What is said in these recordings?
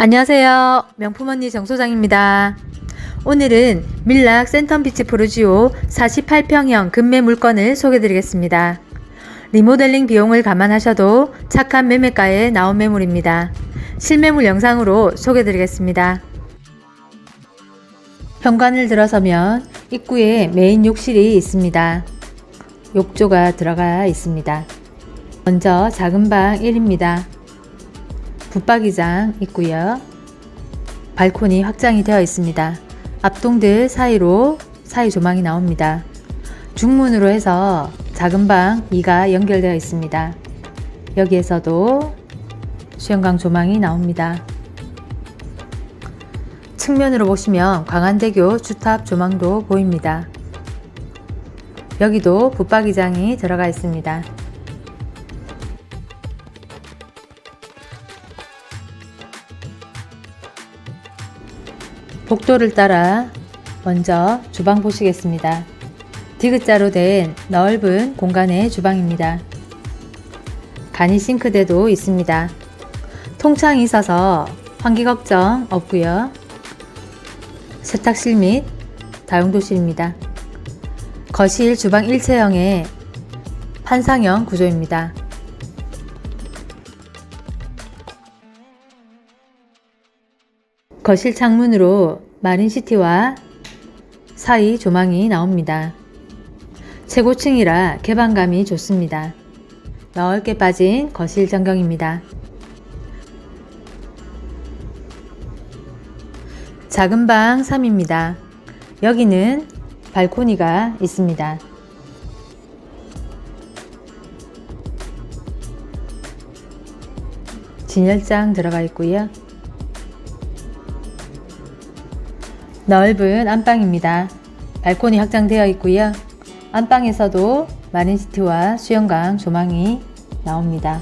안녕하세요. 명품 언니 정소장입니다. 오늘은 밀락 센텀비치 프루지오 48평형 금매 물건을 소개드리겠습니다. 리모델링 비용을 감안하셔도 착한 매매가에 나온 매물입니다. 실매물 영상으로 소개드리겠습니다. 현관을 들어서면 입구에 메인 욕실이 있습니다. 욕조가 들어가 있습니다. 먼저 작은 방 1입니다. 붙박이장 있고요. 발코니 확장이 되어 있습니다. 앞동들 사이로 사이 조망이 나옵니다. 중문으로 해서 작은 방 2가 연결되어 있습니다. 여기에서도 수영강 조망이 나옵니다. 측면으로 보시면 광안대교 주탑 조망도 보입니다. 여기도 붙박이장이 들어가 있습니다. 복도를 따라 먼저 주방 보시겠습니다. 디귿자로 된 넓은 공간의 주방입니다. 간이 싱크대도 있습니다. 통창이 있어서 환기 걱정 없고요. 세탁실 및 다용도실입니다. 거실 주방 일체형의 판상형 구조입니다. 거실 창문으로 마린시티와 사이 조망이 나옵니다. 최고층이라 개방감이 좋습니다. 넓게 빠진 거실 전경입니다. 작은 방 3입니다. 여기는 발코니가 있습니다. 진열장 들어가 있고요. 넓은 안방입니다. 발코니 확장되어 있고요. 안방에서도 마린시티와 수영강 조망이 나옵니다.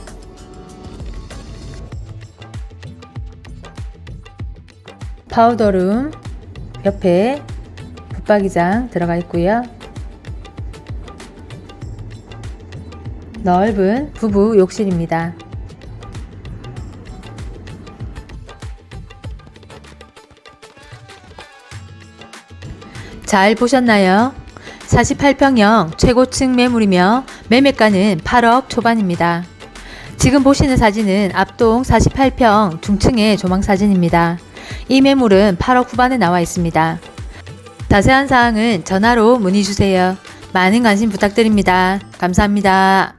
파우더룸 옆에 붙박이장 들어가 있고요. 넓은 부부 욕실입니다. 잘 보셨나요? 48평형 최고층 매물이며 매매가는 8억 초반입니다. 지금 보시는 사진은 앞동 48평 중층의 조망 사진입니다. 이 매물은 8억 후반에 나와 있습니다. 자세한 사항은 전화로 문의 주세요. 많은 관심 부탁드립니다. 감사합니다.